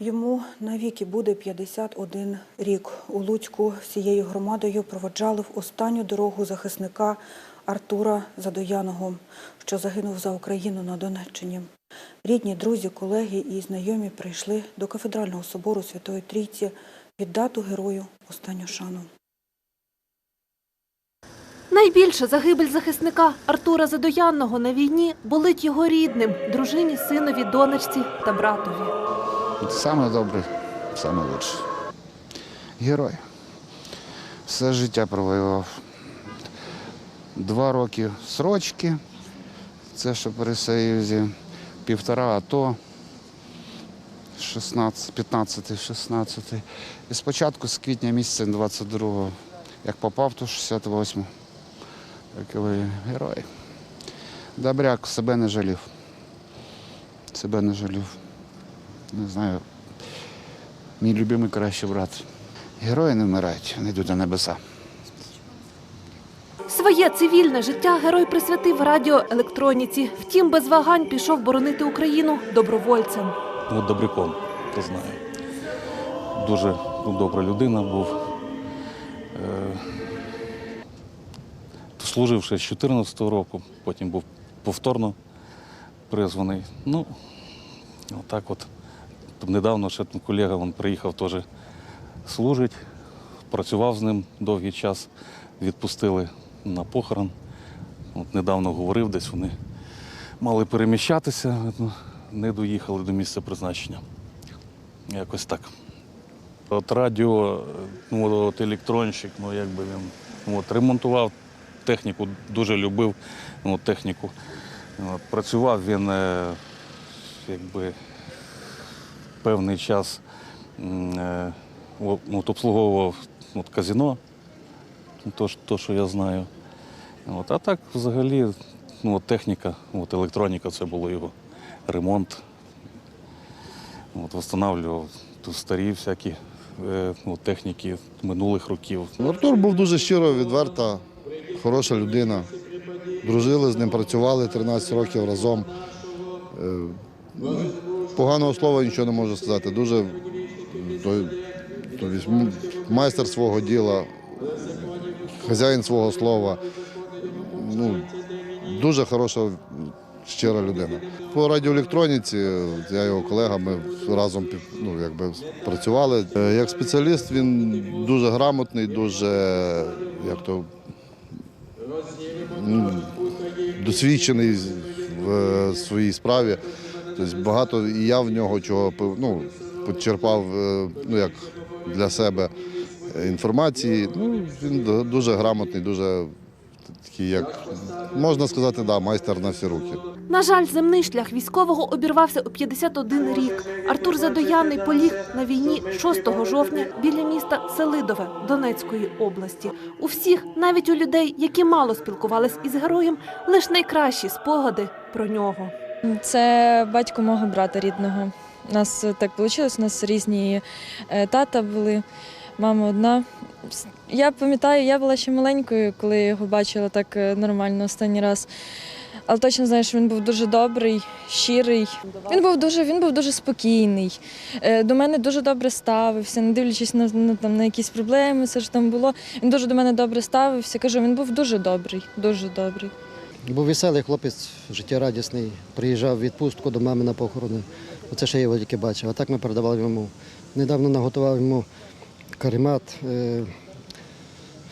Йому навіки буде 51 рік. У Луцьку всією громадою проводжали в останню дорогу захисника Артура Задояного, що загинув за Україну на Донеччині. Рідні, друзі, колеги і знайомі прийшли до кафедрального собору Святої Трійці віддати герою останню шану. Найбільше загибель захисника Артура Задоянного на війні болить його рідним, дружині, синові, донечці та братові. Саме добре, саме лучше. Герой. Все життя провоював. Два роки срочки, це що при Союзі, півтора АТО, 15, 16. І спочатку з квітня місяця 22-го, як попав, то 68 Роковий герой. Добряк себе не жалів. Себе не жалів. Не знаю. Мій любимий кращий брат. Герої не вмирають, вони йдуть на небеса. Своє цивільне життя герой присвятив радіоелектроніці. Втім, без вагань пішов боронити Україну добровольцем. Ну, добряком, то знаю. Дуже добра людина був. Е, Служив ще з 2014 року, потім був повторно призваний. Ну, отак от. Тут недавно ще там колега він приїхав теж служить, працював з ним довгий час, відпустили на похорон. От недавно говорив, десь вони мали переміщатися, ну, не доїхали до місця призначення. Якось так. От радіо, ну, от електронщик, ну якби він ну, от, ремонтував техніку, дуже любив ну, техніку. От, працював він е, якби певний час е, от, обслуговував от, казино, то, то, що я знаю. От, а так взагалі ну, от, техніка, от, електроніка це було його ремонт. От, встановлював старі всякі е, ну, техніки минулих років. Артур був дуже щиро, відверта, хороша людина. Дружили з ним, працювали 13 років разом. Поганого слова нічого не можу сказати. Дуже той, той майстер свого діла, хазяїн свого слова. Ну, дуже хороша, щира людина. По радіоелектроніці я його колега, ми разом ну, якби, працювали. Е, Як спеціаліст він дуже грамотний, дуже як то, досвідчений в е, своїй справі. Тобто багато і я в нього чого ну, почерпав е, ну, як для себе е, інформації. Ну, він дуже грамотний, дуже такий, як можна сказати, да, майстер на всі руки. На жаль, земний шлях військового обірвався у 51 рік. Артур Задояний поліг на війні 6 жовтня біля міста Селидове Донецької області. У всіх, навіть у людей, які мало спілкувались із героєм, лише найкращі спогади про нього. Це батько мого брата рідного. У нас так вийшло, у нас різні е, тата були, мама одна. Я пам'ятаю, я була ще маленькою, коли його бачила так е, нормально останній раз. Але точно знаю, що він був дуже добрий, щирий. Він був дуже, він був дуже спокійний. Е, До мене дуже добре ставився, не дивлячись на, на, там, на якісь проблеми, все що там було. Він дуже до мене добре ставився. Кажу, він був дуже добрий, дуже добрий. Був веселий хлопець, життєрадісний. Приїжджав в відпустку до мами на похорони. Оце ще я його тільки бачив. А так ми передавали йому. Недавно наготував йому каремат, е,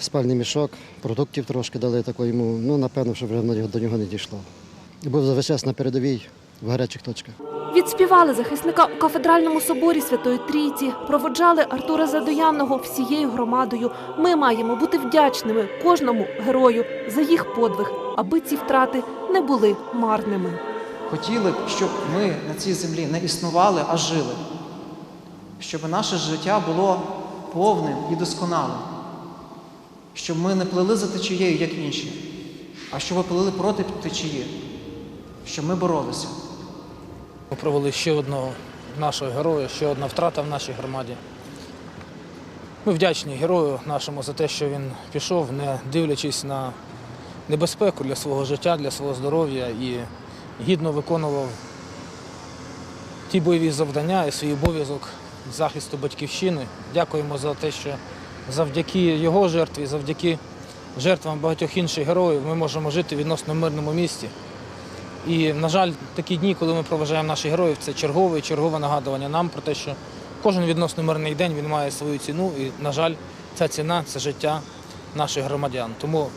спальний мішок, продуктів трошки дали такої йому. Ну, напевно, що вже до нього не дійшло. Був за весь час на передовій в гарячих точках. Відспівали захисника у кафедральному соборі Святої Трійці, проводжали Артура Задоянного всією громадою. Ми маємо бути вдячними кожному герою за їх подвиг, аби ці втрати не були марними. Хотіли б, щоб ми на цій землі не існували, а жили, щоб наше життя було повним і досконалим, щоб ми не плили за течією, як інші, а щоб ми плили проти течії, щоб ми боролися. Ми провели ще одного нашого героя, ще одна втрата в нашій громаді. Ми вдячні герою нашому за те, що він пішов, не дивлячись на небезпеку для свого життя, для свого здоров'я і гідно виконував ті бойові завдання і свій обов'язок захисту батьківщини. Дякуємо за те, що завдяки його жертві, завдяки жертвам багатьох інших героїв ми можемо жити в відносно мирному місті. І, на жаль, такі дні, коли ми проважаємо наших героїв, це чергове чергове нагадування нам про те, що кожен відносно мирний день він має свою ціну. І, на жаль, ця ціна це життя наших громадян. Тому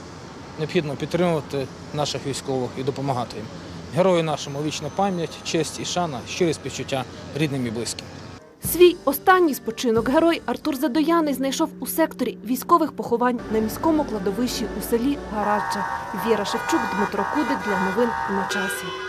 необхідно підтримувати наших військових і допомагати їм. Герої нашому вічна пам'ять, честь і шана, щирі співчуття рідним і близьким. Свій останній спочинок герой Артур Задояний знайшов у секторі військових поховань на міському кладовищі у селі Гарача. Віра Шевчук, Дмитро Кудик для новин на часі.